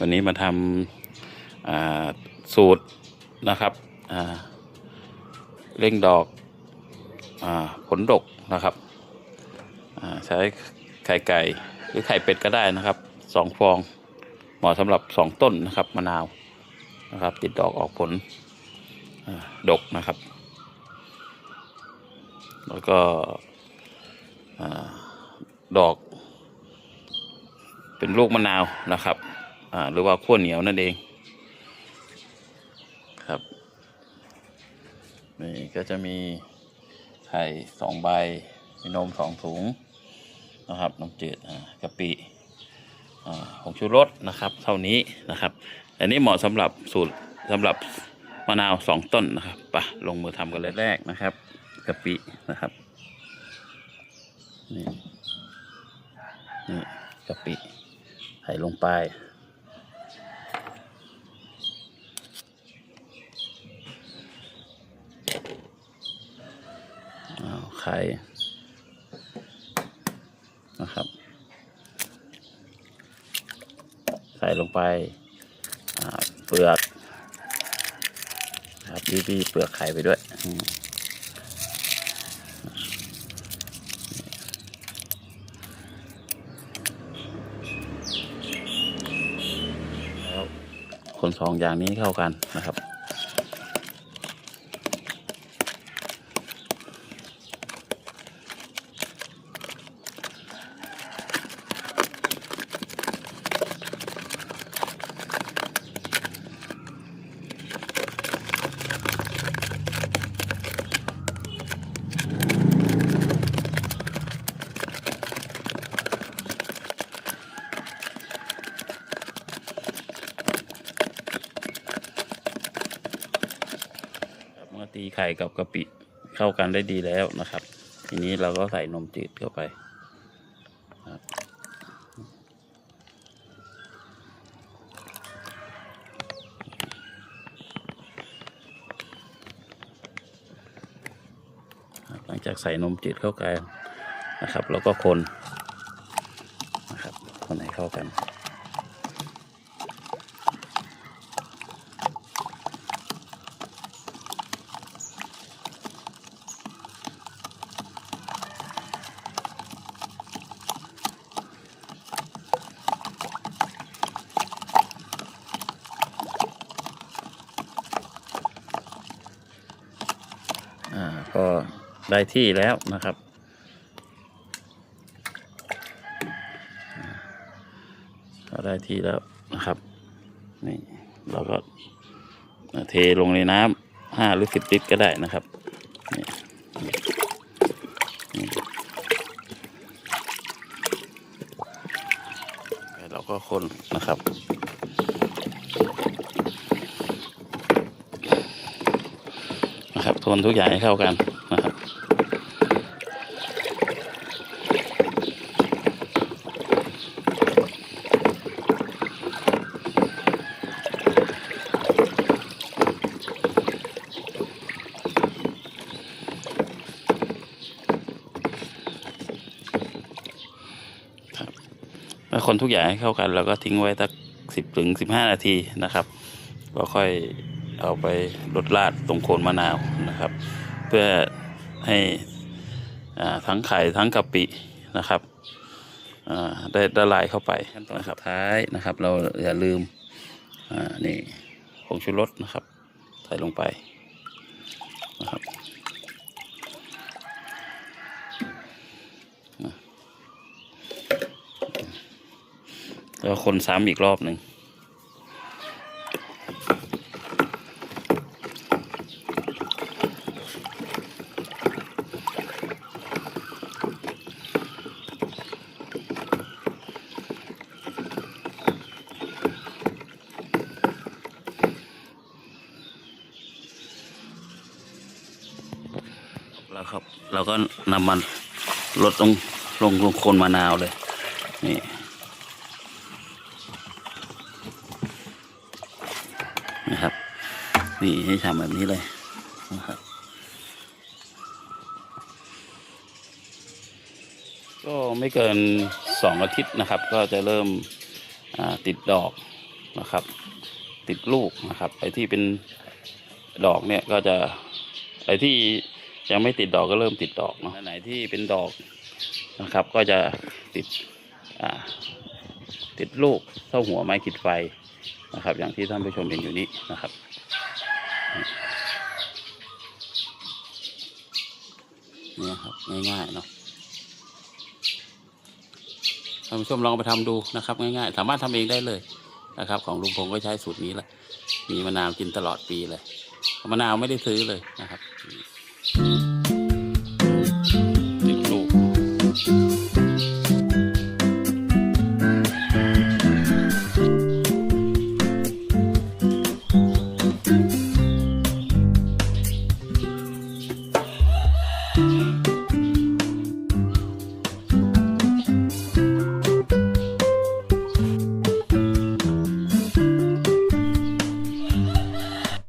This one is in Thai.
วันนี้มาทำาสูตรนะครับเร่งดอกอผลดกนะครับใช้ไข่ไก่หรือไข่เป็ดก็ได้นะครับสองฟองเหมาะสำหรับสองต้นนะครับมะนาวนะครับ ติดดอกออกผลอ่าดกนะครับ แล้วก็อดอกเป็นลูกมะนาวนะครับ หรือว่าขั้วเหนียวนั่นเอง ครับ นี่ก็จะมีไข่สองใบ มีนมสองถุงนะครับน้ำจืดกะปิอ่าผงชูรสนะครับ เท่านี้นะครับ อันนี้เหมาะสำหรับสูตรสำหรับมะนาวสองต้นนะครับปะลงมือทำกันเลยแรกนะครับกะปินะครับนี่นี่กะปิใส่ลงไป อ้าวไข่นะครับ ใส่ลงไปเปลือกครับบีๆเปลือกไข่ไปด้วยแล้วคนสองอย่างนี้เข้ากันนะครับ มื่อตีไข่กับกะปิเข้ากันได้ดีแล้วนะครับ ทีนี้เราก็ใส่นมจืดเข้าไปครับหลังจากใส่นมจืดเข้ากันนะครับ แล้วก็คนนะครับคนให้เข้ากัน อ่าก็ได้ที่แล้วนะครับ ก็ได้ที่แล้วนะครับนี่เราก็เทลงในน้ำห้าหรือสิบลิตรก็ได้นะครับนี่เราก็คนนะครับ นะ คนทุกอย่างให้เข้ากันนะครับครับคนทุกอย่างให้เข้ากันเราก็ทิ้งไว้สักสิบถึงสิบห้านาทีนะครับ ก็ค่อย เอาไปลดราดตรงโคนมะนาวนะครับ เพื่อให้ทั้งไข่ทั้งกะปินะครับได้ละลายเข้าไปขั้นตอนสุดท้ายนะครับ เราอย่าลืมนี่ผงชูรสนะครับ ใส่ลงไปนะครับแล้วคนซ้ำอีกรอบหนึ่ง แล้วครับ เราก็นำมันลดลงลงลงโคนมะนาวเลยนี่นะครับ นี่ให้ทำแบบนี้เลยนะครับก็ไม่เกินสองอาทิตย์นะครับ ก็จะเริ่มติดดอกนะครับ ติดลูกนะครับไอ้ที่เป็นดอกเนี่ยก็จะไอ้ที่ ยังไม่ติดดอกก็เริ่มติดดอกเนาะไหนที่เป็นดอกนะครับ ก็จะติดติดลูกเท่าหัวไม้ขีดไฟนะครับ อย่างที่ท่านผู้ชมเห็นอยู่นี้นะครับนี่ครับง่ายๆเนาะท่านผู้ชมลองไปทำดูนะครับ ง่ายๆ สามารถทำเองได้เลยนะครับ ของลุงพงก็ใช้สูตรนี้แหละมีมะนาวกินตลอดปีเลยมะนาวไม่ได้ซื้อเลยนะครับ ติดลูกอืม